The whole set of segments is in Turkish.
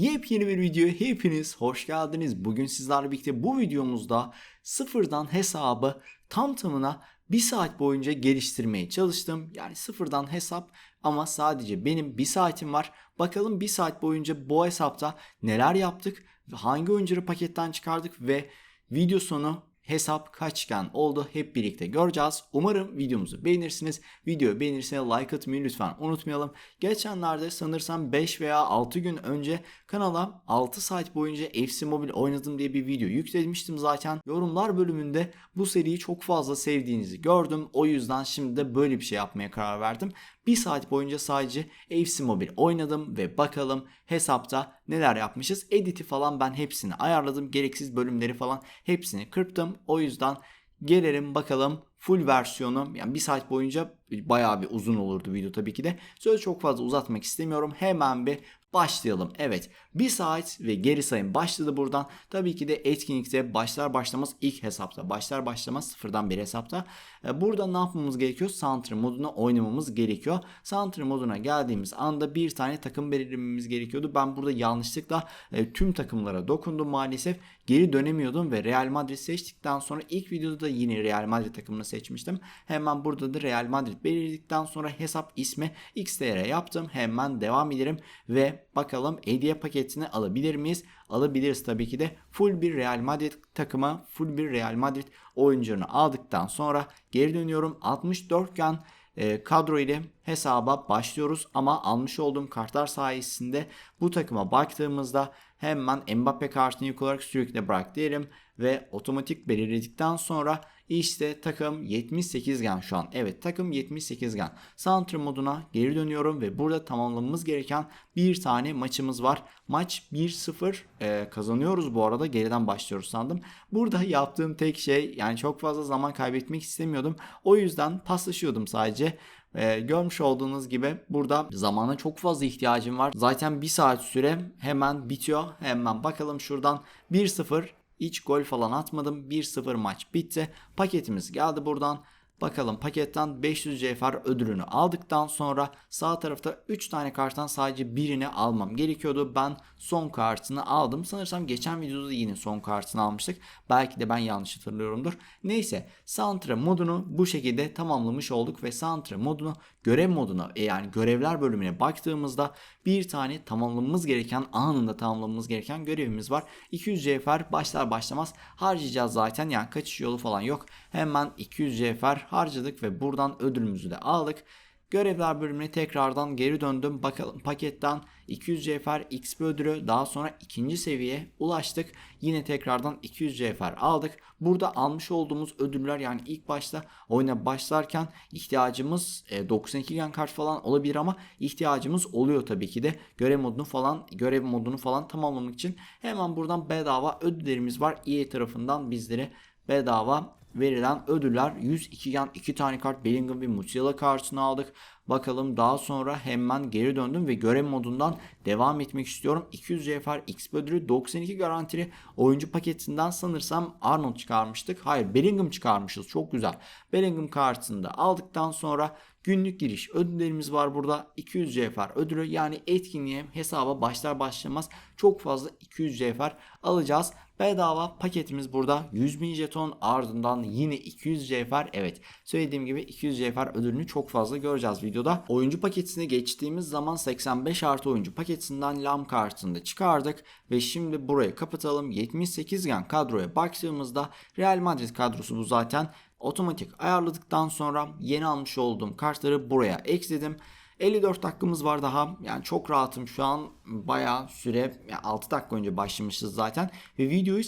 Yepyeni bir videoya hepiniz hoş geldiniz. Bugün sizlerle birlikte bu videomuzda sıfırdan hesabı tam tamına bir saat boyunca geliştirmeye çalıştım. Yani sıfırdan hesap ama sadece benim bir saatim var. Bakalım bir saat boyunca bu hesapta neler yaptık, hangi oyuncuları paketten çıkardık ve video sonu hesap kaçgen oldu hep birlikte göreceğiz. Umarım videomuzu beğenirsiniz. Videoyu beğenirseniz like atmayı lütfen unutmayalım. Geçenlerde sanırsam 5 veya 6 gün önce kanala 6 saat boyunca FC Mobile oynadım diye bir video yüklemiştim zaten. Yorumlar bölümünde bu seriyi çok fazla sevdiğinizi gördüm. O yüzden şimdi de böyle bir şey yapmaya karar verdim. Bir saat boyunca sadece FC Mobile oynadım ve bakalım hesapta neler yapmışız. Edit'i falan ben hepsini ayarladım. Gereksiz bölümleri falan hepsini kırptım. O yüzden gelelim bakalım full versiyonu yani bir saat boyunca bayağı bir uzun olurdu video tabii ki de. Söz çok fazla uzatmak istemiyorum. Hemen bir başlayalım. Evet bir saat ve geri sayım başladı buradan. Tabii ki de etkinlikte başlar başlamaz ilk hesapta. Başlar başlamaz sıfırdan bir hesapta. E, burada ne yapmamız gerekiyor? Santry moduna oynamamız gerekiyor. Santry moduna geldiğimiz anda bir tane takım belirlememiz gerekiyordu. Ben burada yanlışlıkla e, tüm takımlara dokundum maalesef. Geri dönemiyordum ve Real Madrid seçtikten sonra ilk videoda da yine Real Madrid takımını seçmiştim. Hemen burada da Real Madrid belirledikten sonra hesap ismi XTR yaptım. Hemen devam edelim ve bakalım hediye paketini alabilir miyiz? Alabiliriz tabii ki de. Full bir Real Madrid takımı, full bir Real Madrid oyuncularını aldıktan sonra geri dönüyorum. 64 gen e, kadro ile hesaba başlıyoruz ama almış olduğum kartlar sayesinde bu takıma baktığımızda hemen Mbappe kartını ilk olarak sürekli bırak diyelim ve otomatik belirledikten sonra işte takım 78 gen şu an. Evet takım 78 gen. Santry moduna geri dönüyorum ve burada tamamlamamız gereken bir tane maçımız var. Maç 1-0 e, kazanıyoruz bu arada geriden başlıyoruz sandım. Burada yaptığım tek şey yani çok fazla zaman kaybetmek istemiyordum. O yüzden paslaşıyordum sadece. Ee, görmüş olduğunuz gibi burada zamana çok fazla ihtiyacım var. Zaten bir saat süre hemen bitiyor. Hemen bakalım şuradan 1-0 hiç gol falan atmadım. 1-0 maç bitti. Paketimiz geldi buradan. Bakalım paketten 500 CFR ödülünü aldıktan sonra sağ tarafta 3 tane karttan sadece birini almam gerekiyordu. Ben son kartını aldım. Sanırsam geçen videoda da yine son kartını almıştık. Belki de ben yanlış hatırlıyorumdur. Neyse Santra modunu bu şekilde tamamlamış olduk ve Santra modunu görev moduna e, yani görevler bölümüne baktığımızda bir tane tamamlamamız gereken anında tamamlamamız gereken görevimiz var. 200 CFR başlar başlamaz harcayacağız zaten yani kaçış yolu falan yok. Hemen 200 CFR harcadık ve buradan ödülümüzü de aldık. Görevler bölümüne tekrardan geri döndüm. Bakalım paketten 200 CFR XP ödülü daha sonra ikinci seviyeye ulaştık. Yine tekrardan 200 CFR aldık. Burada almış olduğumuz ödüller yani ilk başta oyuna başlarken ihtiyacımız 92 e, gen kart falan olabilir ama ihtiyacımız oluyor tabii ki de görev modunu falan görev modunu falan tamamlamak için hemen buradan bedava ödüllerimiz var. EA tarafından bizlere bedava verilen ödüller 102 gen 2 tane kart Bellingham ve Musiala kartını aldık. Bakalım daha sonra hemen geri döndüm ve görev modundan devam etmek istiyorum. 200 CFR X ödülü 92 garantili oyuncu paketinden sanırsam Arnold çıkarmıştık. Hayır Bellingham çıkarmışız çok güzel. Bellingham kartını da aldıktan sonra Günlük giriş ödüllerimiz var burada. 200 CFR ödülü yani etkinliğe hesaba başlar başlamaz çok fazla 200 CFR alacağız. Bedava paketimiz burada 100 bin jeton ardından yine 200 CFR evet söylediğim gibi 200 CFR ödülünü çok fazla göreceğiz videoda. Oyuncu paketine geçtiğimiz zaman 85 artı oyuncu paketinden Lam kartını da çıkardık ve şimdi burayı kapatalım. 78 gen kadroya baktığımızda Real Madrid kadrosu bu zaten otomatik ayarladıktan sonra yeni almış olduğum kartları buraya ekledim. 54 dakikamız var daha. Yani çok rahatım şu an. Bayağı süre yani 6 dakika önce başlamışız zaten. Ve videoyu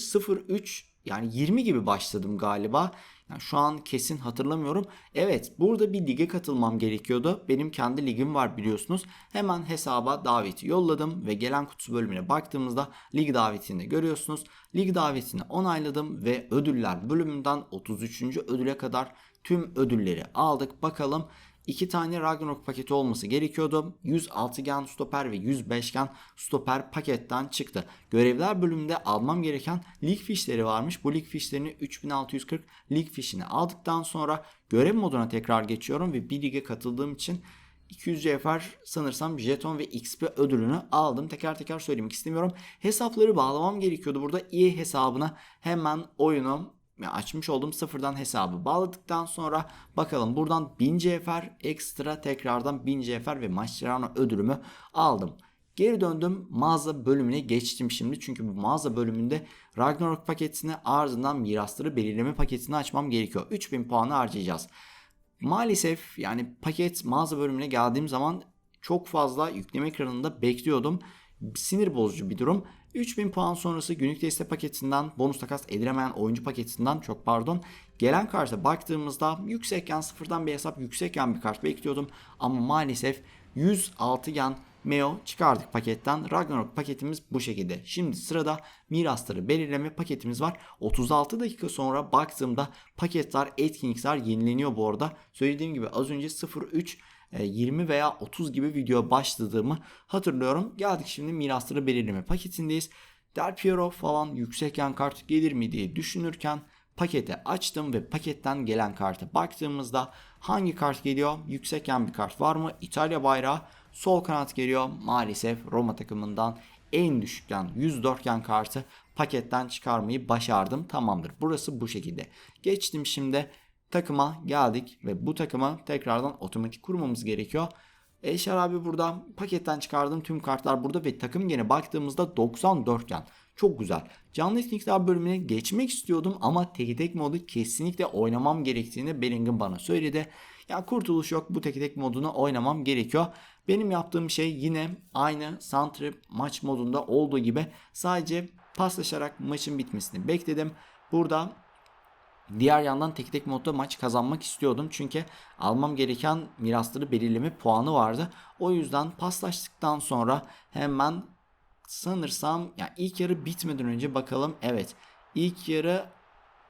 03 yani 20 gibi başladım galiba. Yani şu an kesin hatırlamıyorum. Evet burada bir lige katılmam gerekiyordu. Benim kendi ligim var biliyorsunuz. Hemen hesaba daveti yolladım ve gelen kutusu bölümüne baktığımızda lig davetini görüyorsunuz. Lig davetini onayladım ve ödüller bölümünden 33. ödüle kadar tüm ödülleri aldık. Bakalım 2 tane Ragnarok paketi olması gerekiyordu. 106 gen stoper ve 105 gen stoper paketten çıktı. Görevler bölümünde almam gereken lig fişleri varmış. Bu lig fişlerini 3640 lig fişini aldıktan sonra görev moduna tekrar geçiyorum ve bir lige katıldığım için 200 CFR sanırsam jeton ve XP ödülünü aldım. Teker teker söylemek istemiyorum. Hesapları bağlamam gerekiyordu. Burada iyi hesabına hemen oyunu açmış olduğum sıfırdan hesabı bağladıktan sonra bakalım buradan 1000 CFR ekstra tekrardan 1000 CFR ve Mascherano ödülümü aldım. Geri döndüm mağaza bölümüne geçtim şimdi çünkü bu mağaza bölümünde Ragnarok paketini ardından mirasları belirleme paketini açmam gerekiyor. 3000 puanı harcayacağız. Maalesef yani paket mağaza bölümüne geldiğim zaman çok fazla yükleme ekranında bekliyordum. Sinir bozucu bir durum. 3000 puan sonrası günlük deste paketinden bonus takas edilemeyen oyuncu paketinden çok pardon gelen karta baktığımızda yüksekken sıfırdan bir hesap yüksekken bir kart bekliyordum ama maalesef 106 yan Meo çıkardık paketten. Ragnarok paketimiz bu şekilde. Şimdi sırada mirasları belirleme paketimiz var. 36 dakika sonra baktığımda paketler, etkinlikler yenileniyor bu arada. Söylediğim gibi az önce 03 20 veya 30 gibi video başladığımı hatırlıyorum. Geldik şimdi mirasları belirleme paketindeyiz. Del Piero falan yüksek yan kart gelir mi diye düşünürken paketi açtım ve paketten gelen karta baktığımızda hangi kart geliyor? Yüksek yan bir kart var mı? İtalya bayrağı sol kanat geliyor. Maalesef Roma takımından en düşükten 104 yan kartı paketten çıkarmayı başardım. Tamamdır. Burası bu şekilde. Geçtim şimdi takıma geldik ve bu takıma tekrardan otomatik kurmamız gerekiyor. Eşar abi burada paketten çıkardığım tüm kartlar burada ve takım yine baktığımızda 94 yan. Çok güzel. Canlı etkinlikler bölümüne geçmek istiyordum ama tek tek modu kesinlikle oynamam gerektiğini Bellingham bana söyledi. Ya kurtuluş yok bu tek tek modunu oynamam gerekiyor. Benim yaptığım şey yine aynı Santrip maç modunda olduğu gibi sadece paslaşarak maçın bitmesini bekledim. Burada Diğer yandan tek tek modda maç kazanmak istiyordum. Çünkü almam gereken mirasları belirleme puanı vardı. O yüzden paslaştıktan sonra hemen sanırsam yani ilk yarı bitmeden önce bakalım. Evet ilk yarı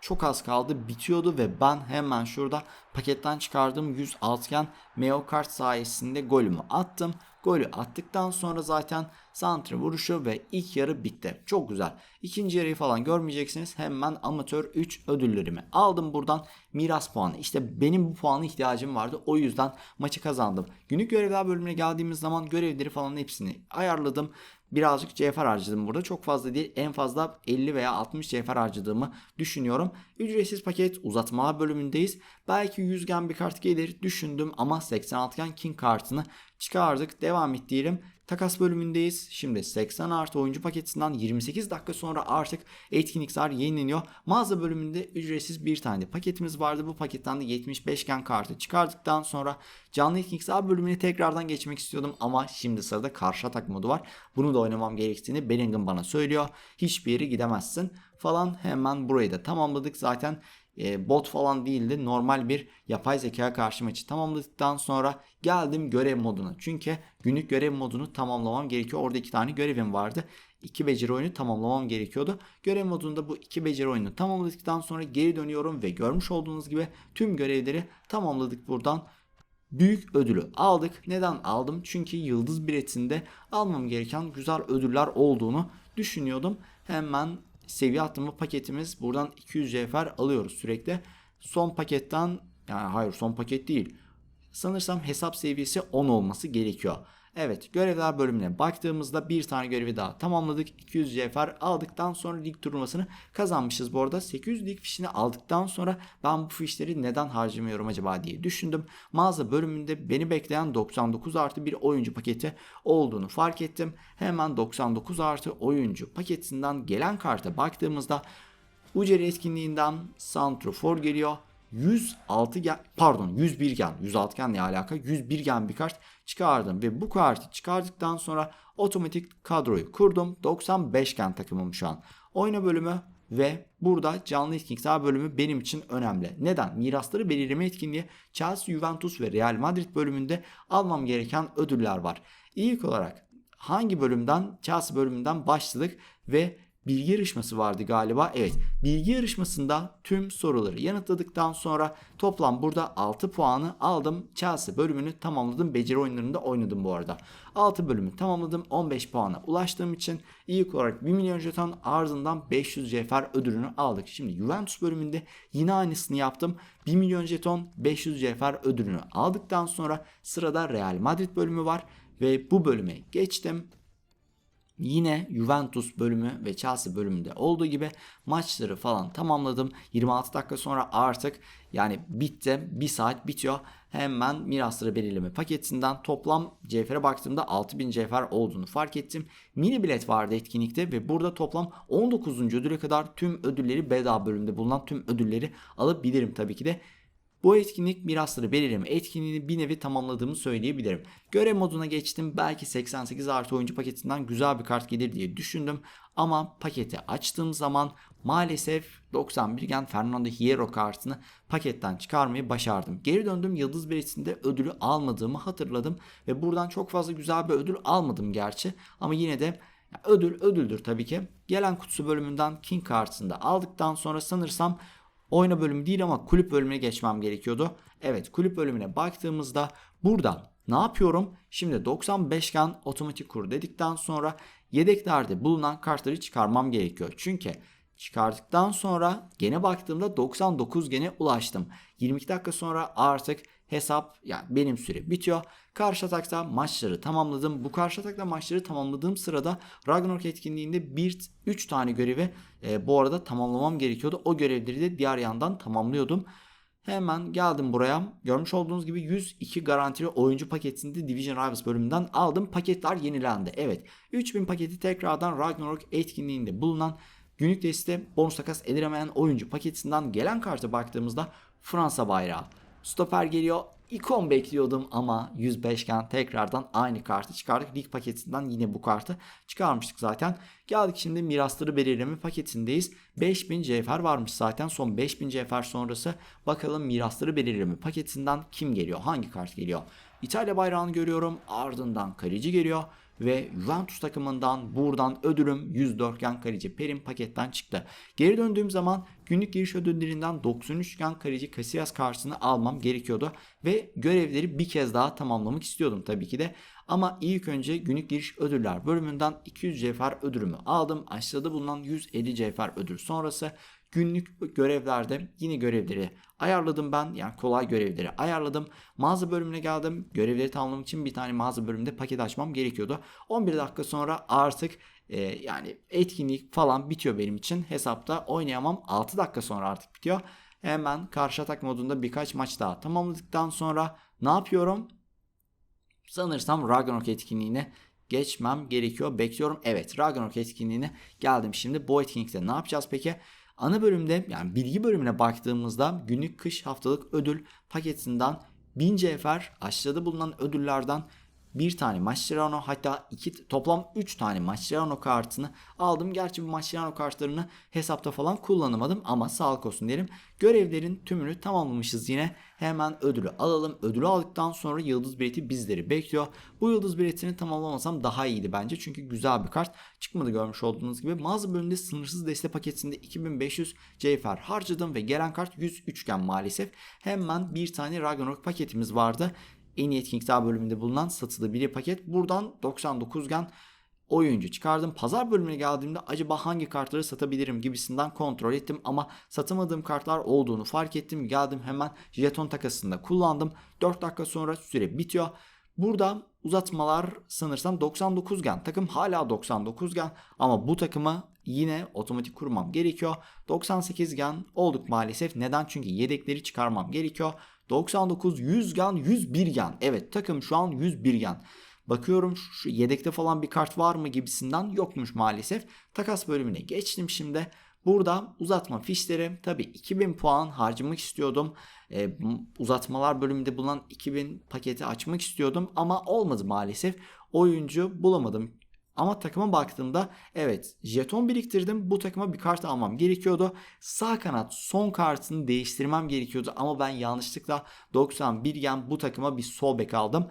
çok az kaldı bitiyordu ve ben hemen şurada paketten çıkardığım 100 altgen Meo kart sayesinde golümü attım. Golü attıktan sonra zaten santre vuruşu ve ilk yarı bitti. Çok güzel. İkinci yarıyı falan görmeyeceksiniz. Hemen amatör 3 ödüllerimi aldım buradan. Miras puanı. İşte benim bu puanı ihtiyacım vardı. O yüzden maçı kazandım. Günlük görevler bölümüne geldiğimiz zaman görevleri falan hepsini ayarladım birazcık CFR harcadım burada. Çok fazla değil. En fazla 50 veya 60 CFR harcadığımı düşünüyorum. Ücretsiz paket uzatma bölümündeyiz. Belki 100 gen bir kart gelir düşündüm ama 86 gen King kartını çıkardık. Devam et diyelim. Takas bölümündeyiz. Şimdi 80 artı oyuncu paketinden 28 dakika sonra artık etkinlikler yenileniyor. Mağaza bölümünde ücretsiz bir tane paketimiz vardı. Bu paketten de 75 gen kartı çıkardıktan sonra canlı etkinlikler bölümüne tekrardan geçmek istiyordum. Ama şimdi sırada karşı atak modu var. Bunu da oynamam gerektiğini Bellingham bana söylüyor. Hiçbir yere gidemezsin falan hemen burayı da tamamladık. Zaten e, bot falan değildi. Normal bir yapay zeka karşı maçı tamamladıktan sonra geldim görev moduna. Çünkü günlük görev modunu tamamlamam gerekiyor. Orada iki tane görevim vardı. İki beceri oyunu tamamlamam gerekiyordu. Görev modunda bu iki beceri oyunu tamamladıktan sonra geri dönüyorum ve görmüş olduğunuz gibi tüm görevleri tamamladık buradan büyük ödülü aldık. Neden aldım? Çünkü yıldız biletinde almam gereken güzel ödüller olduğunu düşünüyordum. Hemen seviye atlama paketimiz buradan 200 CFR alıyoruz sürekli. Son paketten yani hayır son paket değil. Sanırsam hesap seviyesi 10 olması gerekiyor. Evet görevler bölümüne baktığımızda bir tane görevi daha tamamladık. 200 CFR aldıktan sonra lig turnuvasını kazanmışız bu arada. 800 lig fişini aldıktan sonra ben bu fişleri neden harcamıyorum acaba diye düşündüm. Mağaza bölümünde beni bekleyen 99 artı bir oyuncu paketi olduğunu fark ettim. Hemen 99 artı oyuncu paketinden gelen karta baktığımızda Uceri etkinliğinden Santrofor geliyor. 106 gen pardon 101 gen 106 gen ne alaka 101 gen bir kart çıkardım ve bu kartı çıkardıktan sonra otomatik kadroyu kurdum 95 gen takımım şu an oyna bölümü ve burada canlı etkinlikler bölümü benim için önemli. Neden? Mirasları belirleme etkinliği Chelsea, Juventus ve Real Madrid bölümünde almam gereken ödüller var. İlk olarak hangi bölümden? Chelsea bölümünden başladık ve bilgi yarışması vardı galiba. Evet bilgi yarışmasında tüm soruları yanıtladıktan sonra toplam burada 6 puanı aldım. Chelsea bölümünü tamamladım. Beceri oyunlarında oynadım bu arada. 6 bölümü tamamladım. 15 puana ulaştığım için ilk olarak 1 milyon jeton ardından 500 cefer ödülünü aldık. Şimdi Juventus bölümünde yine aynısını yaptım. 1 milyon jeton 500 cefer ödülünü aldıktan sonra sırada Real Madrid bölümü var ve bu bölüme geçtim. Yine Juventus bölümü ve Chelsea bölümünde olduğu gibi maçları falan tamamladım. 26 dakika sonra artık yani bitti. Bir saat bitiyor. Hemen mirasları belirleme paketinden toplam cevhere baktığımda 6000 cevher olduğunu fark ettim. Mini bilet vardı etkinlikte ve burada toplam 19. ödüle kadar tüm ödülleri bedava bölümde bulunan tüm ödülleri alabilirim tabii ki de. Bu etkinlik mirasları belirleme etkinliğini bir nevi tamamladığımı söyleyebilirim. Görev moduna geçtim. Belki 88 artı oyuncu paketinden güzel bir kart gelir diye düşündüm. Ama paketi açtığım zaman maalesef 91 gen Fernando Hierro kartını paketten çıkarmayı başardım. Geri döndüm yıldız biletinde ödülü almadığımı hatırladım. Ve buradan çok fazla güzel bir ödül almadım gerçi. Ama yine de ödül ödüldür tabii ki. Gelen kutusu bölümünden King kartını da aldıktan sonra sanırsam oyna bölümü değil ama kulüp bölümüne geçmem gerekiyordu. Evet kulüp bölümüne baktığımızda burada ne yapıyorum? Şimdi 95 gen otomatik kur dedikten sonra yedeklerde bulunan kartları çıkarmam gerekiyor. Çünkü çıkardıktan sonra gene baktığımda 99 gene ulaştım. 22 dakika sonra artık hesap yani benim süre bitiyor. Karşı atakta maçları tamamladım. Bu karşı atakta maçları tamamladığım sırada Ragnarok etkinliğinde bir 3 tane görevi e, bu arada tamamlamam gerekiyordu. O görevleri de diğer yandan tamamlıyordum. Hemen geldim buraya. Görmüş olduğunuz gibi 102 garantili oyuncu paketini Division Rivals bölümünden aldım. Paketler yenilendi. Evet 3000 paketi tekrardan Ragnarok etkinliğinde bulunan günlük deste bonus takas edilemeyen oyuncu paketinden gelen karta baktığımızda Fransa bayrağı. Stoper geliyor. İkon bekliyordum ama 105 iken tekrardan aynı kartı çıkardık. Lig paketinden yine bu kartı çıkarmıştık zaten. Geldik şimdi mirasları belirleme paketindeyiz. 5000 cevher varmış zaten. Son 5000 cevher sonrası bakalım mirasları belirleme paketinden kim geliyor? Hangi kart geliyor? İtalya bayrağını görüyorum. Ardından kaleci geliyor ve Juventus takımından buradan ödülüm 104 gen kaleci Perin paketten çıktı. Geri döndüğüm zaman günlük giriş ödüllerinden 93 gen kaleci Casillas karşısını almam gerekiyordu ve görevleri bir kez daha tamamlamak istiyordum tabii ki de. Ama ilk önce günlük giriş ödüller bölümünden 200 cevher ödülümü aldım. Aşağıda bulunan 150 cevher ödül sonrası günlük görevlerde yine görevleri ayarladım ben. Yani kolay görevleri ayarladım. Mağaza bölümüne geldim. Görevleri tamamlamak için bir tane mağaza bölümünde paket açmam gerekiyordu. 11 dakika sonra artık e, yani etkinlik falan bitiyor benim için. Hesapta oynayamam. 6 dakika sonra artık bitiyor. Hemen karşı atak modunda birkaç maç daha tamamladıktan sonra ne yapıyorum? Sanırsam Ragnarok etkinliğine geçmem gerekiyor. Bekliyorum. Evet Ragnarok etkinliğine geldim şimdi. Bu etkinlikte ne yapacağız peki? Ana bölümde yani bilgi bölümüne baktığımızda günlük kış haftalık ödül paketinden 1000 cevher aşağıda bulunan ödüllerden bir tane Mascherano hatta iki toplam 3 tane Mascherano kartını aldım. Gerçi bu Mascherano kartlarını hesapta falan kullanamadım ama sağlık olsun derim. Görevlerin tümünü tamamlamışız yine. Hemen ödülü alalım. Ödülü aldıktan sonra yıldız bileti bizleri bekliyor. Bu yıldız biletini tamamlamasam daha iyiydi bence. Çünkü güzel bir kart çıkmadı görmüş olduğunuz gibi. Mağaza bölümünde sınırsız deste paketinde 2500 cevher harcadım ve gelen kart 100 üçgen maalesef. Hemen bir tane Ragnarok paketimiz vardı en iyi etkinlikler bölümünde bulunan satılabilir paket. Buradan 99 gen oyuncu çıkardım. Pazar bölümüne geldiğimde acaba hangi kartları satabilirim gibisinden kontrol ettim ama satamadığım kartlar olduğunu fark ettim. Geldim hemen jeton takasında kullandım. 4 dakika sonra süre bitiyor. Burada uzatmalar sanırsam 99 gen. Takım hala 99 gen ama bu takımı yine otomatik kurmam gerekiyor. 98 gen olduk maalesef. Neden? Çünkü yedekleri çıkarmam gerekiyor. 99, 100 gen, 101 gen. Evet takım şu an 101 gen. Bakıyorum şu yedekte falan bir kart var mı gibisinden yokmuş maalesef. Takas bölümüne geçtim şimdi. Burada uzatma fişleri tabii 2000 puan harcamak istiyordum. Ee, uzatmalar bölümünde bulunan 2000 paketi açmak istiyordum ama olmadı maalesef. Oyuncu bulamadım. Ama takıma baktığımda evet jeton biriktirdim. Bu takıma bir kart almam gerekiyordu. Sağ kanat son kartını değiştirmem gerekiyordu. Ama ben yanlışlıkla 91 gen bu takıma bir sol bek aldım.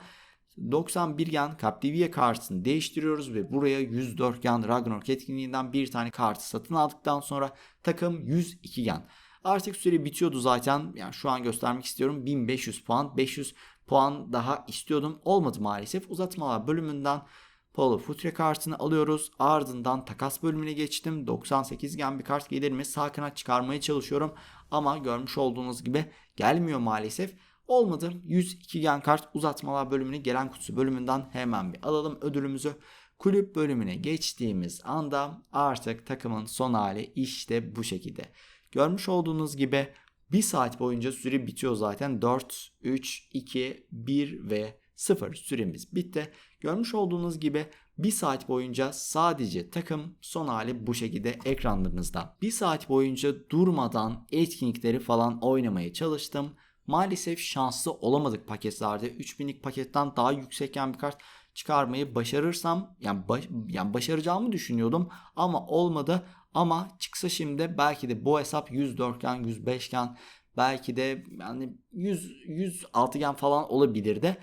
91 gen Captivia kartını değiştiriyoruz ve buraya 104 gen Ragnarok etkinliğinden bir tane kartı satın aldıktan sonra takım 102 gen. Artık süre bitiyordu zaten. Yani şu an göstermek istiyorum. 1500 puan. 500 puan daha istiyordum. Olmadı maalesef. Uzatmalar bölümünden Paulo Futre kartını alıyoruz. Ardından takas bölümüne geçtim. 98 gen bir kart gelir mi? Sağ kanat çıkarmaya çalışıyorum. Ama görmüş olduğunuz gibi gelmiyor maalesef. Olmadı. 102 gen kart uzatmalar bölümüne gelen kutusu bölümünden hemen bir alalım ödülümüzü. Kulüp bölümüne geçtiğimiz anda artık takımın son hali işte bu şekilde. Görmüş olduğunuz gibi bir saat boyunca süre bitiyor zaten. 4, 3, 2, 1 ve 0 süremiz bitti. Görmüş olduğunuz gibi bir saat boyunca sadece takım son hali bu şekilde ekranlarınızda. Bir saat boyunca durmadan etkinlikleri falan oynamaya çalıştım. Maalesef şanslı olamadık paketlerde. 3000'lik paketten daha yüksekken bir kart çıkarmayı başarırsam yani, baş, yani başaracağımı düşünüyordum ama olmadı. Ama çıksa şimdi belki de bu hesap 104 gen 105 gen belki de yani 100 100 altıgen falan olabilirdi.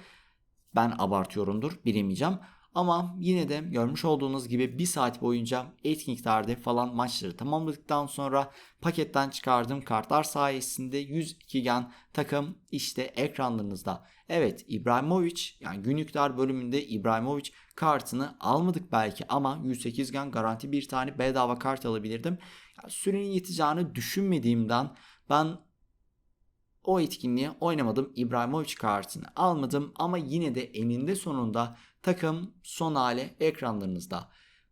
Ben abartıyorumdur bilemeyeceğim. Ama yine de görmüş olduğunuz gibi bir saat boyunca etkinliklerde falan maçları tamamladıktan sonra paketten çıkardığım kartlar sayesinde 102 gen takım işte ekranlarınızda. Evet İbrahimovic yani günlükler bölümünde İbrahimovic kartını almadık belki ama 108 gen garanti bir tane bedava kart alabilirdim. Yani sürenin yeteceğini düşünmediğimden ben o etkinliğe oynamadım. İbrahimovic kartını almadım ama yine de eninde sonunda takım son hale ekranlarınızda.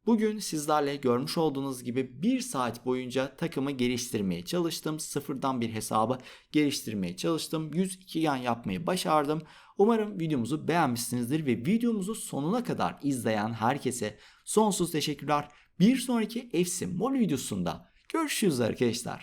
Bugün sizlerle görmüş olduğunuz gibi bir saat boyunca takımı geliştirmeye çalıştım. Sıfırdan bir hesabı geliştirmeye çalıştım. 102 yan yapmayı başardım. Umarım videomuzu beğenmişsinizdir ve videomuzu sonuna kadar izleyen herkese sonsuz teşekkürler. Bir sonraki FC Mol videosunda görüşürüz arkadaşlar.